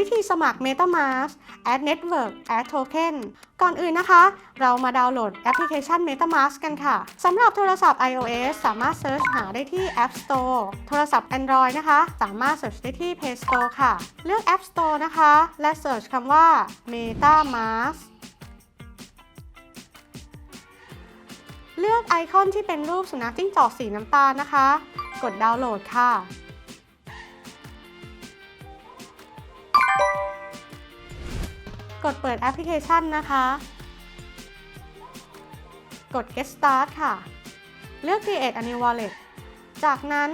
วิธีสมัคร MetaMask Add Network Add Token ก่อนอื่นนะคะ เรามาดาวน์โหลดแอปพลิเคชัน MetaMask กันค่ะสำหรับโทรศัพท์ iOS สามารถเซิร์ชหาได้ที่ App Store โทรศัพท์ Android นะคะ สามารถเซิร์ชได้ที่ Play Store ค่ะ เลือก App Store นะคะ และเซิร์ชคำว่า MetaMask เลือกไอคอนที่เป็นรูปสุนัขจิ้งจอกสีน้ำตาลนะคะ กดดาวน์โหลดค่ะ กดเปิดแอปพลิเคชันนะคะ กด get start ค่ะ เลือก create a new wallet จากนั้น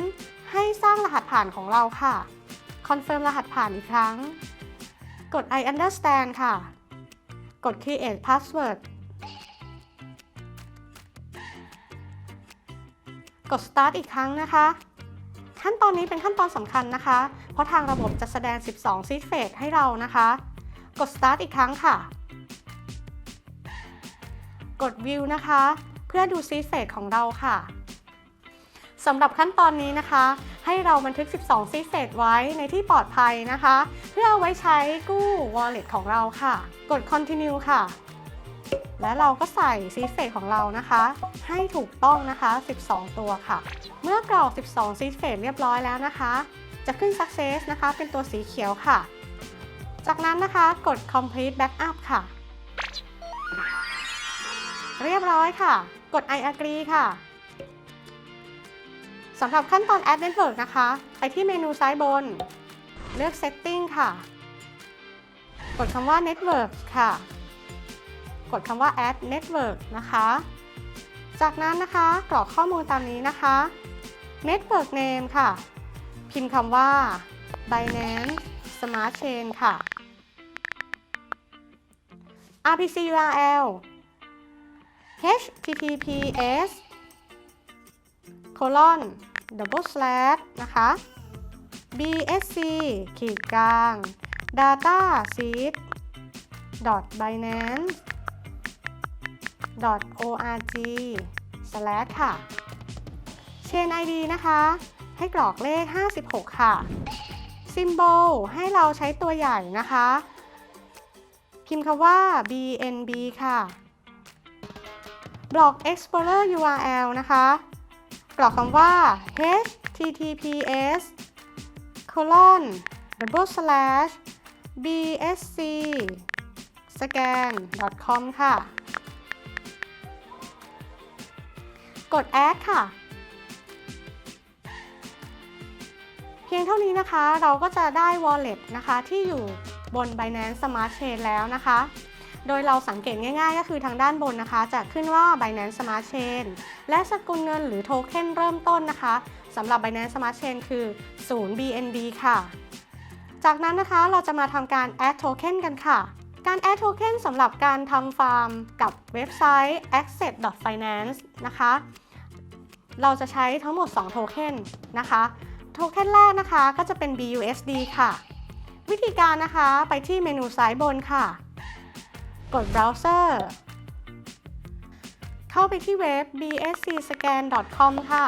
ให้สร้างรหัสผ่านของเราค่ะ confirm รหัสผ่านอีกครั้ง กด I understand ค่ะ กด create password กด start อีกครั้งนะคะ ขั้นตอนนี้เป็นขั้นตอนสำคัญนะคะ เพราะทางระบบจะแสดง 12 seed phrase ให้เรานะคะ กด start อีกครั้งค่ะ กด view นะคะ เพื่อดู seed phrase ของเราค่ะสำหรับขั้นตอนนี้นะคะ ให้เราบันทึก 12 seed phrase ไว้ในที่ปลอดภัยนะคะ เพื่อเอาไว้ใช้กู้ wallet ของเราค่ะ กด continue ค่ะ และเราก็ใส่ซีเฟสของเรานะคะ ให้ถูกต้องนะคะ 12 ตัวค่ะ เมื่อกรอก 12 ซีเฟสเรียบร้อยแล้วนะคะ จะขึ้น success นะคะ เป็นตัวสีเขียวค่ะ จากนั้นนะคะกด complete backup ค่ะ เรียบร้อยค่ะ กด I agree ค่ะสำหรับขั้นตอน add network นะคะ ไปที่เมนูซ้ายบน เลือก setting ค่ะ กดคำว่า network ค่ะ กดคำว่า add network นะคะ จากนั้นนะคะกรอกข้อมูลตามนี้นะคะ network name ค่ะ พิมพ์คำว่า Binance Smart Chain ค่ะ RPC URL https colon double slash นะคะ bsc ขีดกลาง data seed dot binance dot org slash ค่ะ Chain ID นะคะ ให้กรอกเลข 56 ค่ะ Symbol ให้เราใช้ตัวใหญ่นะคะ พิมพ์คำว่า bnb ค่ะบล็อก explorer url นะคะ กรอกคำว่า https colon double slash bsc scan com ค่ะ กด add ค่ะ เพียงเท่านี้นะคะเราก็จะได้ wallet นะคะที่อยู่ บน Binance Smart Chain แล้วนะคะ โดยเราสังเกตง่ายๆ ก็คือทางด้านบนนะคะ จะขึ้นว่า Binance Smart Chain และสกุลเงินหรือโทเค็นเริ่มต้นนะคะสำหรับ Binance Smart Chain คือ 0 BNB ค่ะ จากนั้นนะคะเราจะมาทำการ add token กันค่ะ การ add token สำหรับการทำฟาร์มกับเว็บไซต์ access.finance นะคะ เราจะใช้ทั้งหมด 2 โทเค็นนะคะ โทเค็นแรกนะคะก็จะเป็น BUSD ค่ะ วิธีการนะคะไปที่เมนูซ้ายบนค่ะ กด browser เข้าไปที่เว็บ bscscan.com ค่ะ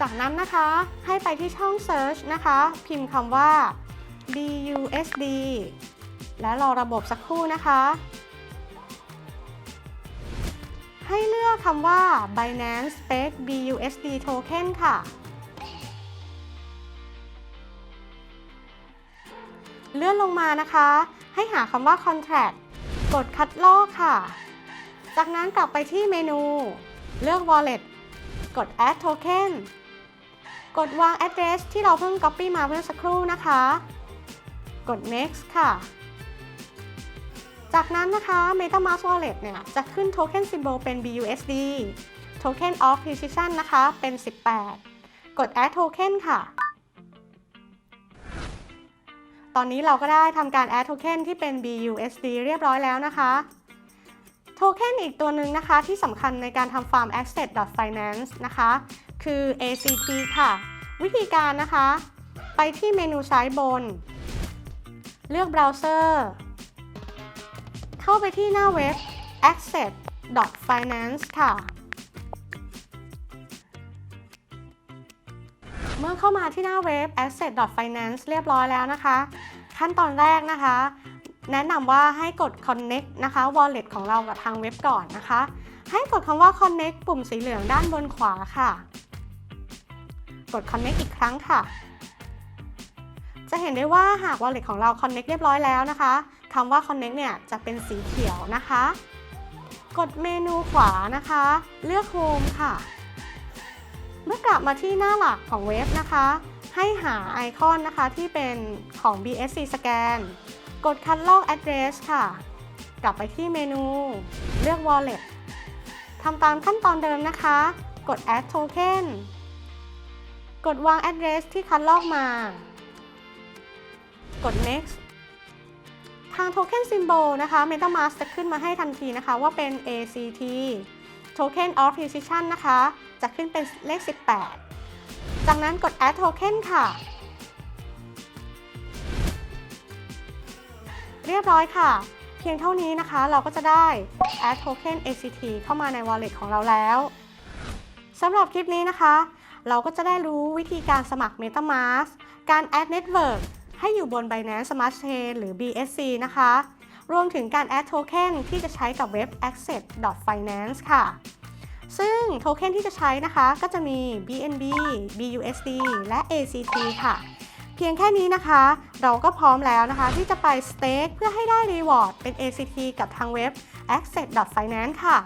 จากนั้นนะคะให้ไปที่ช่อง search นะคะ พิมพ์คำว่า BUSD และรอระบบสักครู่นะคะ ให้เลือกคำว่า Binance Spec BUSD Token ค่ะ เลื่อนลงมานะคะ ให้หาคำว่า Contract กดคัดลอกค่ะ จากนั้นกลับไปที่เมนู เลือก Wallet กด Add Token กดวาง address ที่เราเพิ่ง copy มาเมื่อสักครู่นะคะ กด next ค่ะ จากนั้นนะคะ MetaMask Wallet เนี่ย จะขึ้น Token Symbol เป็น BUSD Token of Precision นะคะ เป็น 18 กด Add Token ค่ะ ตอนนี้เราก็ได้ทำการ Add Token ที่เป็น BUSD เรียบร้อยแล้วนะคะโทเค็นอีกตัวหนึ่งนะคะที่สำคัญในการทำ Farm Access.finance นะคะ คือ ACT ค่ะ วิธีการนะคะ ไปที่เมนูซ้ายบน เลือกเบราว์เซอร์เข้าไปที่หน้าเว็บ access.finance ค่ะ เมื่อเข้ามาที่หน้าเว็บ asset.finance เรียบร้อยแล้วนะคะ ขั้นตอนแรกนะคะ แนะนำว่าให้กด connect นะคะ wallet ของเรากับทางเว็บก่อนนะคะ ให้กดคำว่า connect ปุ่มสีเหลืองด้านบนขวาค่ะ กด connect อีกครั้งค่ะ จะเห็นได้ว่าหาก wallet ของเรา connect เรียบร้อยแล้วนะคะคำว่า connect เนี่ยจะเป็นสีเขียวนะคะ กดเมนูขวานะคะ เลือก home ค่ะ เมื่อกลับมาที่หน้าหลักของเว็บนะคะ ให้หาไอคอนนะคะที่เป็นของ BSC Scan กดคัดลอก address ค่ะ กลับไปที่เมนู เลือก wallet ทำตามขั้นตอนเดิมนะคะ กด add token กดวาง address ที่คัดลอกมา กด next ทาง token symbol นะคะ MetaMask จะขึ้นมาให้ทันทีนะคะว่าเป็น ACT token of precision นะคะ จะขึ้นเป็นเลข 18 จากนั้นกด add token ค่ะ เรียบร้อยค่ะ เพียงเท่านี้นะคะเราก็จะได้ add token ACT เข้ามาใน wallet ของเราแล้วสำหรับคลิปนี้นะคะ เราก็จะได้รู้วิธีการสมัคร MetaMask การ add network ให้อยู่บน Binance Smart Chain หรือ BSC นะคะ รวมถึงการ add token ที่จะใช้กับเว็บ access.finance ค่ะ ซึ่งโทเค็นที่จะใช้นะคะก็จะมี BNB BUSD และ ACT ค่ะ เพียงแค่นี้นะคะ เราก็พร้อมแล้วนะคะ ที่จะไปสเต็กเพื่อให้ได้รีวอร์ดเป็น ACT กับทางเว็บ access.finance ค่ะ